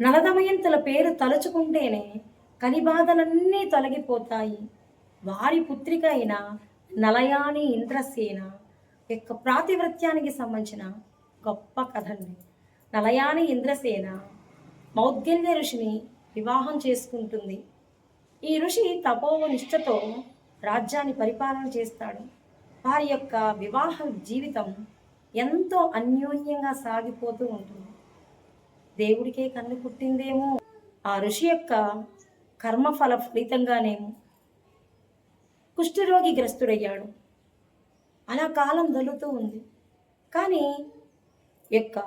నలదమయంతుల పేరు తలుచుకుంటేనే కలిబాధలన్నీ తొలగిపోతాయి. వారి పుత్రిక అయిన నలయాని ఇంద్రసేన యొక్క ప్రాతివృత్యానికి సంబంధించిన గొప్ప కథండి. నలయాని ఇంద్రసేన మౌద్గల్య ఋషిని వివాహం చేసుకుంటుంది. ఈ ఋషి తపోనిష్టతో రాజ్యాన్ని పరిపాలన చేస్తాడు. వారి యొక్క వివాహ జీవితం ఎంతో అన్యోన్యంగా సాగిపోతూ ఉంటుంది. దేవుడికే కన్ను పుట్టిందేమో. ఆ ఋషి యొక్క కర్మఫల ఫలితంగానేమో కుష్ఠరోగి గ్రస్తుడయ్యాడు. అలా కాలం దొల్లుతూ ఉంది. కానీ యొక్క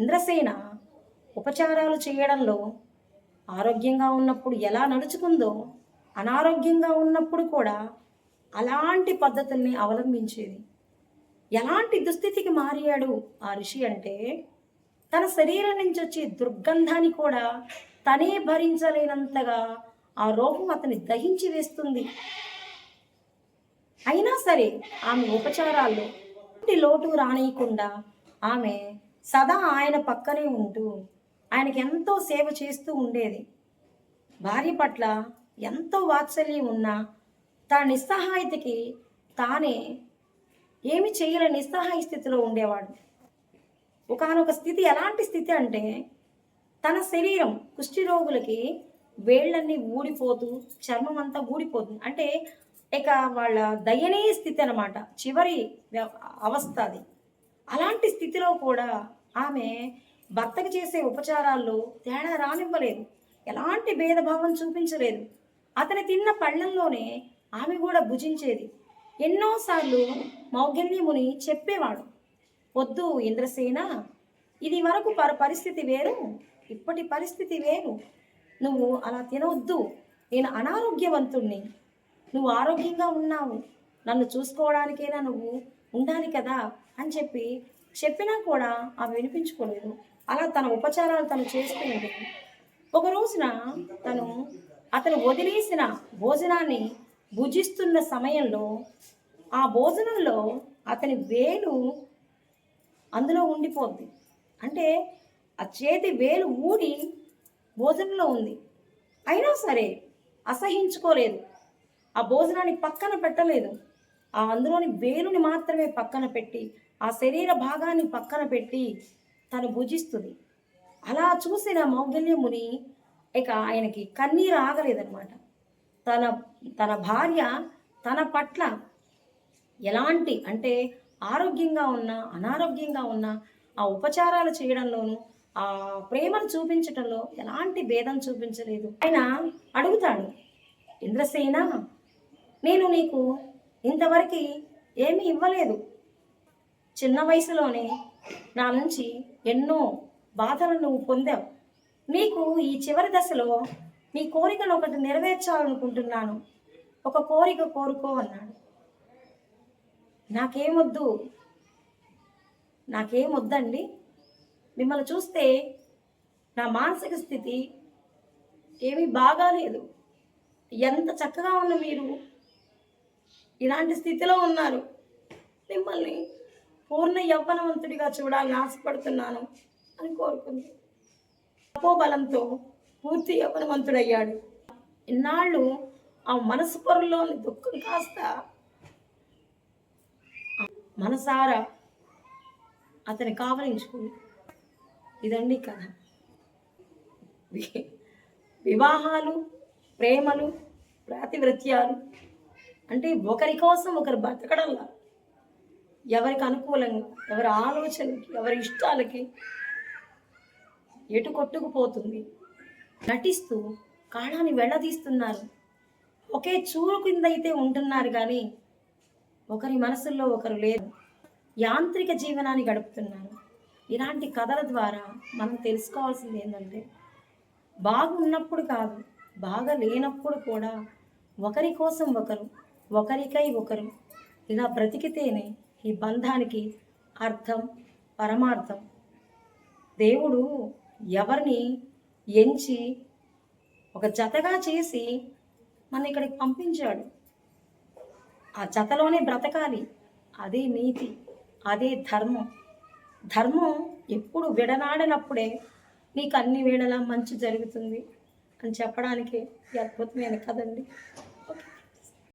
ఇంద్రసేన ఉపచారాలు చేయడంలో ఆరోగ్యంగా ఉన్నప్పుడు ఎలా నడుచుకుందో అనారోగ్యంగా ఉన్నప్పుడు కూడా అలాంటి పద్ధతుల్ని అవలంబించేది. ఎలాంటి దుస్థితికి మారాడు ఆ ఋషి అంటే తన శరీరం నుంచి వచ్చే దుర్గంధాన్ని కూడా తనే భరించలేనంతగా ఆ రోగం అతని దహించి వేస్తుంది. అయినా సరే ఆమె ఉపచారాల్లో లోటు రానియకుండా ఆమె సదా ఆయన పక్కనే ఉంటూ ఆయనకి ఎంతో సేవ చేస్తూ ఉండేది. భార్య పట్ల ఎంతో వాత్సల్యం ఉన్నా తన నిస్సహాయతకి తానే ఏమి చేయలేని నిస్సహాయ స్థితిలో ఉండేవాడు. ఒకానొక స్థితి ఎలాంటి స్థితి అంటే తన శరీరం కుష్టి రోగులకి వేళ్ళన్నీ ఊడిపోతూ చర్మం అంతా ఊడిపోతుంది అంటే ఇక వాళ్ళ దయనీయ స్థితి అనమాట చివరి అవస్థ అది. అలాంటి స్థితిలో కూడా ఆమె భర్తకు చేసే ఉపచారాల్లో తేడా రానివ్వలేదు. ఎలాంటి భేదభావం చూపించలేదు. అతని తిన్న పళ్ళంలోనే ఆమె కూడా భుజించేది. ఎన్నోసార్లు మౌగల్యముని చెప్పేవాడు. వద్దు ఇంద్రసేన. ఇది వరకు పర పరిస్థితి వేరు ఇప్పటి పరిస్థితి వేరు. నువ్వు అలా తినవద్దు నేను అనారోగ్యవంతుణ్ణి. నువ్వు ఆరోగ్యంగా ఉన్నావు. నన్ను చూసుకోవడానికైనా నువ్వు ఉండాలి కదా అని చెప్పి చెప్పినా కూడా ఆమె వినిపించుకోలేదు. అలా తన ఉపచారాలు తను చేస్తూ ఉండేది ఒక రోజున తను అతను వదిలేసిన భోజనాన్ని భుజిస్తున్న సమయంలో ఆ భోజనంలో అతని వేలు అందులో ఉండిపోద్ది. అంటే ఆ చేతి వేలు ఊడి భోజనంలో ఉంది. అయినా సరే అసహించుకోలేదు. ఆ భోజనాన్ని పక్కన పెట్టలేదు. ఆ అందులోని వేలుని మాత్రమే పక్కన పెట్టి ఆ శరీర భాగాన్ని పక్కన పెట్టి తను భుజిస్తుంది. అలా చూసిన మౌగల్యముని ఇక ఆయనకి కన్నీరు ఆగలేదన్నమాట. తన తన భార్య తన పట్ల ఎలాంటి అంటే ఆరోగ్యంగా ఉన్నా అనారోగ్యంగా ఉన్నా ఆ ఉపచారాలు చేయడంలోనూ ఆ ప్రేమను చూపించడంలో ఎలాంటి భేదం చూపించలేదు. ఆయన అడుగుతాడు ఇంద్రసేన నేను నీకు ఇంతవరకు ఏమీ ఇవ్వలేదు. చిన్న వయసులోనే నా నుంచి ఎన్నో బాధలు నువ్వు పొందావు. నీకు ఈ చివరి దశలో నీ కోరికను ఒకటి నెరవేర్చాలనుకుంటున్నాను. ఒక కోరిక కోరుకో అన్నాడు. నాకేమొద్దు. నాకేమొద్దండి? మిమ్మల్ని చూస్తే నా మానసిక స్థితి ఏమీ బాగాలేదు. ఎంత చక్కగా ఉన్న మీరు ఇలాంటి స్థితిలో ఉన్నారు. మిమ్మల్ని పూర్ణ యవ్వనవంతుడిగా చూడాలని ఆశపడుతున్నాను అని కోరుకుంది. తపోబలంతో పూర్తి యవ్వనవంతుడయ్యాడు. ఇన్నాళ్ళు ఆ మనసు పొరలోని దుఃఖం కాస్త మనసారా అతని కావలించుకుంది. ఇదండి కథ. వివాహాలు ప్రేమలు ప్రాతివృత్యాలు అంటే ఒకరి కోసం ఒకరు బతకడంలా ఎవరికి అనుకూలంగా ఎవరి ఆలోచనకి ఎవరి ఇష్టాలకి ఎటు కొట్టుకుపోతుంది? నటిస్తూ కాళాన్ని వెళ్ళదీస్తున్నారు. ఒకే చూరు కింద అయితే ఉంటున్నారు కానీ ఒకరి మనసుల్లో ఒకరు లేరు. యాంత్రిక జీవనాన్ని గడుపుతున్నారు. ఇలాంటి కథల ద్వారా మనం తెలుసుకోవాల్సింది ఏంటంటే బాగున్నప్పుడు కాదు బాగా లేనప్పుడు కూడా ఒకరి కోసం ఒకరు ఒకరికై ఒకరు ఇలా బ్రతికితేనే ఈ బంధానికి అర్థం పరమార్థం. దేవుడు ఎవరిని ఎంచి ఒక జతగా చేసి మన ఇక్కడికి పంపించాడు. ఆ జతలోనే బ్రతకాలి. అదే నీతి అదే ధర్మం. ధర్మం ఎప్పుడు విడనాడినప్పుడే నీకు అన్ని వేళలా మంచి జరుగుతుంది అని చెప్పడానికి అద్భుతమైన కదండి